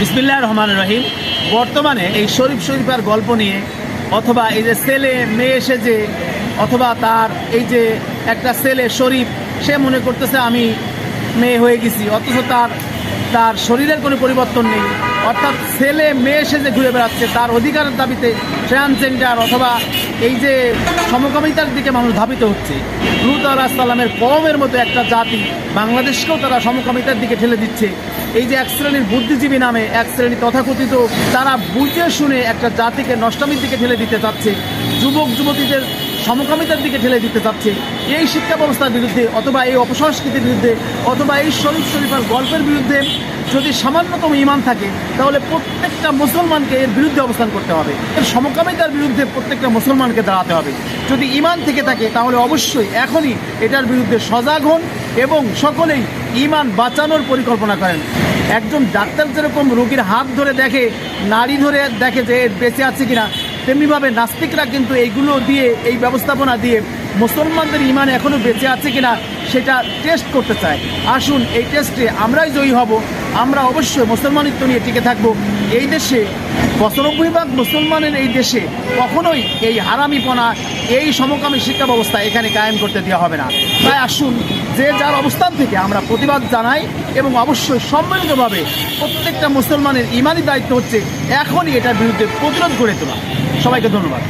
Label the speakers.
Speaker 1: বিসমিল্লাহ রহমান রহিম। বর্তমানে এই শরীফ শরীফার গল্প নিয়ে অথবা এই যে ছেলে, মেয়ে এসে যে, অথবা তার এই যে একটা ছেলে শরীফ, সে মনে করতেছে আমি মেয়ে হয়ে গেছি, অথচ তার তার শরীরের কোনো পরিবর্তন নেই। অর্থাৎ ছেলে, মেয়ে যে ঘুরে বেড়াচ্ছে, তার অধিকারের দাবিতে ট্রান্সজেন্ডার অথবা এই যে সমকামিতার দিকে মানুষ ধাবিত হচ্ছে। লুত আলাহিসাল্লামের কমের মতো একটা জাতি বাংলাদেশকেও তারা সমকামিতার দিকে ঠেলে দিচ্ছে। এই যে এক শ্রেণির বুদ্ধিজীবী নামে এক শ্রেণি তথাকথিত, তারা বুঝে শুনে একটা জাতিকে নষ্টমীর দিকে ঠেলে দিতে চাচ্ছে। যুবক যুবতীদের সমকামিতার দিকে ঠেলে দিতে চাচ্ছে। এই শিক্ষা ব্যবস্থার বিরুদ্ধে অথবা এই অপসংস্কৃতির বিরুদ্ধে অথবা এই শরীফ শরীফার গল্পের বিরুদ্ধে যদি সামান্যতম ইমান থাকে, তাহলে প্রত্যেকটা মুসলমানকে এর বিরুদ্ধে অবস্থান করতে হবে। এর সমকামিতার বিরুদ্ধে প্রত্যেকটা মুসলমানকে দাঁড়াতে হবে। যদি ইমান থেকে থাকে, তাহলে অবশ্যই এখনই এটার বিরুদ্ধে সজাগ হন এবং সকলেই ইমান বাঁচানোর পরিকল্পনা করেন। একজন ডাক্তার যেরকম রোগীর হাত ধরে দেখে, নাড়ি ধরে দেখে যে বেঁচে আছে কিনা তেমনিভাবে নাস্তিকরা কিন্তু এইগুলো দিয়ে, এই ব্যবস্থাপনা দিয়ে মুসলমানদের ইমান এখনও বেঁচে আছে কিনা সেটা টেস্ট করতে চায়। আসুন এই টেস্টে আমরাই জয়ী হব। আমরা অবশ্যই মুসলমানিত্ব নিয়ে টিকে থাকব। এই দেশে পঁচানব্বই ভাগ মুসলমানের এই দেশে কখনোই এই হারামিপনা, এই সমকামী শিক্ষা ব্যবস্থা এখানে কায়েম করতে দেওয়া হবে না। তাই আসুন যে যার অবস্থান থেকে আমরা প্রতিবাদ জানাই এবং অবশ্যই সম্মিলিতভাবে প্রত্যেকটা মুসলমানের ইমানি দায়িত্ব হচ্ছে এখনই এটার বিরুদ্ধে প্রতিরোধ গড়ে তোলা। সবাইকে ধন্যবাদ।